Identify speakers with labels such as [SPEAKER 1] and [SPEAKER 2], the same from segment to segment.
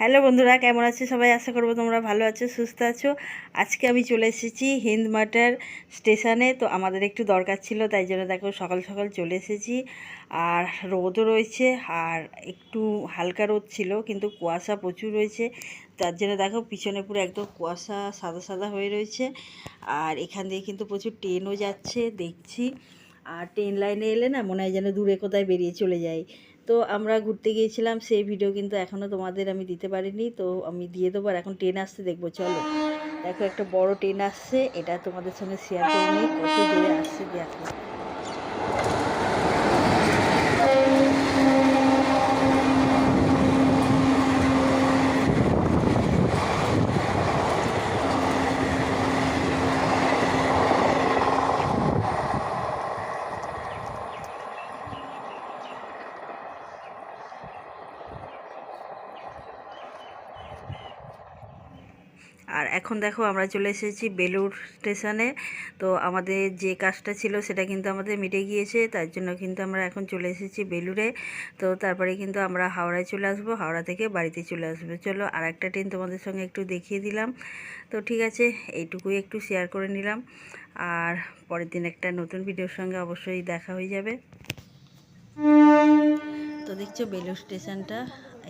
[SPEAKER 1] Hello বন্ধুরা, কেমন আছো সবাই? আশা করব তোমরা ভালো আছো, সুস্থ আছো। আজকে আমি চলে এসেছি হিন্দ মাটার স্টেশনে। তো আমাদের একটু দরকার ছিল, তাই জন্য দেখো সকাল সকাল চলে এসেছি। আর রোদও রয়েছে, আর একটু হালকা রোদ ছিল, কিন্তু কুয়াশা প্রচুর রয়েছে। তার জন্য দেখো পিছনে পুরো একদম কুয়াশা সাদা সাদা হয়ে রয়েছে। আর এখান দিয়ে কিন্তু প্রচুর ট্রেনও যাচ্ছে, দেখছি। আর ট্রেন লাইনে এলে না মনে হয় যেন দূরে কোথায় বেরিয়ে চলে যাই। তো আমরা ঘুরতে গিয়েছিলাম, সেই ভিডিও কিন্তু এখনও তোমাদের আমি দিতে পারিনি, তো আমি দিয়ে দেবো। আর এখন ট্রেন আসতে দেখব, চলো। দেখো একটা বড় ট্রেন আসছে, এটা তোমাদের সঙ্গে শেয়ার করে নিই, কত দূরে আসছে দেখো। আর এখন দেখো আমরা চলে এসেছি বেলুর স্টেশনে। তো আমাদের যে কাজটা ছিল সেটা কিন্তু আমাদের মিটে গিয়েছে, তার জন্য কিন্তু আমরা এখন চলে এসেছি বেলুরে তো তারপরে কিন্তু আমরা হাওড়ায় চলে আসব, হাওড়া থেকে বাড়িতে চলে আসব। চলো আর একটা ট্রেন তোমাদের সঙ্গে একটু দেখিয়ে দিলাম। তো ঠিক আছে, এইটুকুই একটু শেয়ার করে নিলাম। আর পরের দিন একটা নতুন ভিডিওর সঙ্গে অবশ্যই দেখা হয়ে যাবে। তো দেখছ বেলুর স্টেশনটা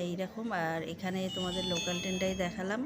[SPEAKER 1] এইরকম, আর এখানে তোমাদের লোকাল ট্রেনটাই দেখালাম।